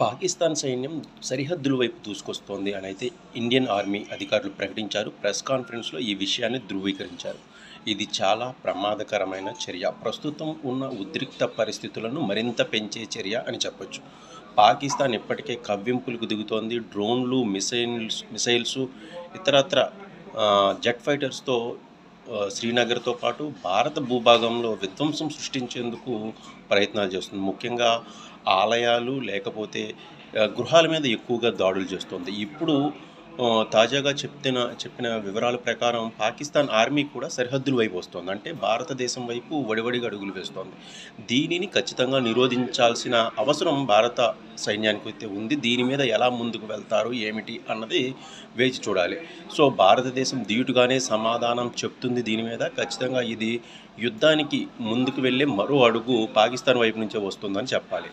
పాకిస్తాన్ సైన్యం సరిహద్దుల వైపు దూసుకొస్తోంది అని అయితే ఇండియన్ ఆర్మీ అధికారులు ప్రకటించారు. ప్రెస్ కాన్ఫరెన్స్లో ఈ విషయాన్ని ధృవీకరించారు. ఇది చాలా ప్రమాదకరమైన చర్య. ప్రస్తుతం ఉన్న ఉద్రిక్త పరిస్థితులను మరింత పెంచే చర్య అని చెప్పొచ్చు. పాకిస్తాన్ ఇప్పటికే కవ్వింపులకు దిగుతోంది. డ్రోన్లు మిసైల్స్ మిసైల్స్ ఇతరత్ర జెట్ ఫైటర్స్తో శ్రీనగర్తో పాటు భారత భూభాగంలో విధ్వంసం సృష్టించేందుకు ప్రయత్నాలు చేస్తుంది. ముఖ్యంగా ఆలయాలు లేకపోతే గృహాల మీద ఎక్కువగా దాడులు చేస్తుంది. ఇప్పుడు తాజాగా చెప్తున్న చెప్పిన వివరాల ప్రకారం పాకిస్తాన్ ఆర్మీ కూడా సరిహద్దుల వైపు వస్తుంది. అంటే భారతదేశం వైపు వడివడిగా అడుగులు వేస్తోంది. దీనిని ఖచ్చితంగా నిరోధించాల్సిన అవసరం భారత సైన్యానికి అయితే ఉంది. దీని మీద ఎలా ముందుకు వెళ్తారు ఏమిటి అన్నది వేచి చూడాలి. సో భారతదేశం దీటుగానే సమాధానం చెప్తుంది దీని మీద. ఖచ్చితంగా ఇది యుద్ధానికి ముందుకు వెళ్ళే మరో అడుగు పాకిస్తాన్ వైపు నుంచే వస్తుందని చెప్పాలి.